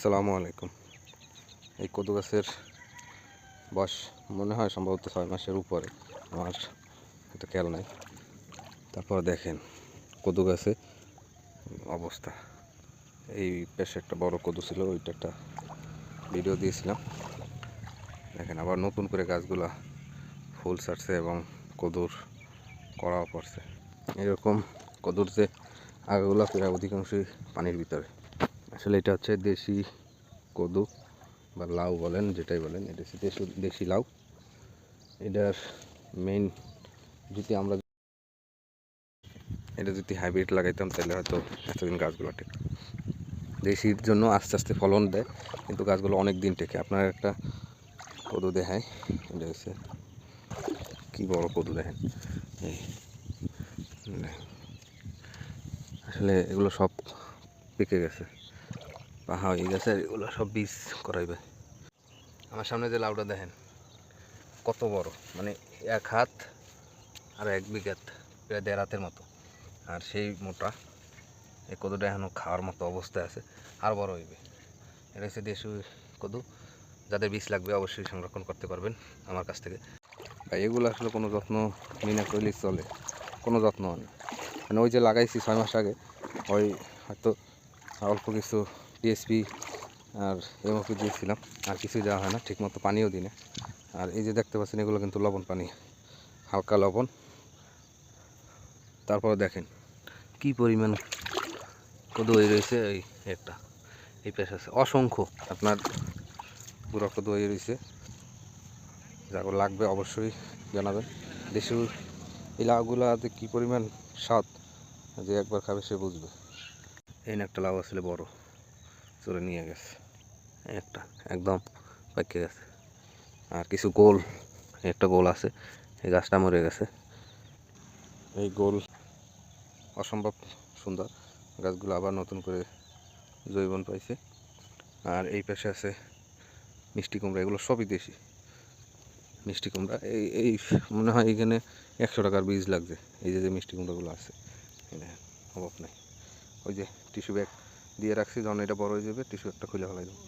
আসসালামু আলাইকুম। এই কদু গাছের বয়স মনে হয় সম্ভবত ছয় মাসের উপরে। আমার এত খেয়াল নাই। তারপর দেখেন কদু গাছে অবস্থা। এই বেশ একটা বড় কদু ছিল, ওইটা একটা ভিডিও দিয়েছিলাম। দেখেন আবার নতুন করে গাছগুলা ফুল ছাড়ছে এবং কদুর কড়াও পড়ছে। এরকম কদুর যে আগাগুলা প্রায় অধিকাংশই পানির ভিতরে। আসলে এটা হচ্ছে দেশি কদু বা লাউ বলেন, যেটাই বলেন, এটা হচ্ছে দেশি লাউ। এটার মেইন যদি আমরা এটা যদি হাইব্রিড লাগাইতাম, তাহলে হয়তো এতদিন গাছগুলো টেকে। দেশির জন্য আস্তে আস্তে ফলন দেয়, কিন্তু গাছগুলো অনেক দিন টেকে। আপনার একটা কদু দেখায় এটা হচ্ছে কী বড় কদু দেখেন। আসলে এগুলো সব পেকে গেছে। পাহা হয়ে গেছে এগুলো সব বীজ করাইবে। আমার সামনে যে লাউটা দেখেন, কত বড়। মানে এক হাত আর এক বিঘাত, প্রায় দেড় হাতের মতো। আর সেই মোটা, এই কদুটা এখনও খাওয়ার মতো অবস্থায় আছে, আর বড় হইবে। এটা হচ্ছে দেশি কদু। যাদের বীজ লাগবে অবশ্যই সংরক্ষণ করতে পারবেন আমার কাছ থেকে। ভাই, এগুলো আসলে কোনো যত্ন নিয়ে না করলেই চলে। কোনো যত্ন হয় না। মানে ওই যে লাগাইছি ছয় মাস আগে, ওই হয়তো অল্প কিছু টিএসপি আর এমওপি দিয়েছিলাম, আর কিছুই দেওয়া হয় না, ঠিকমতো পানিও দিই না আর এই যে দেখতে পাচ্ছেন, এগুলো কিন্তু লবণ পানি, হালকা লবণ। তারপর দেখেন, কি পরিমাণ কদু হয়ে রয়েছে, এই একটা, এই পেশ আছে। অসংখ্য, আপনার পুরো কদু হয়ে রয়েছে যাকে লাগবে অবশ্যই জানাবেন। দেশের এই লাউগুলাতে কী পরিমাণ স্বাদ, যে একবার খাবে সে বুঝবে। এই একটা লাউ আসলে বড়। চলে নিয়ে গেছে। একটা, একদম পাইকে গেছে। আর কিছু গোল, একটা গোল আছে, এই গাছটা মরে গেছে। এই গোল অসম্ভব সুন্দর। গাছগুলো আবার নতুন করে জৈবন পাইছে। আর এই পাশে আছে মিষ্টি কুমড়া, এগুলো সবই দেশি। মিষ্টি কুমড়া, এই এই মনে হয় এখানে একশো টাকার বীজ লাগছে। এই যে যে মিষ্টি কুমড়াগুলো আছে অভাব নাই। ওই যে টিস্যু ব্যাগ দিয়ে রাখছি যখন এটা বড় হয়ে যাবে টিস্যু একটা খুলে ফেলাই দেবো।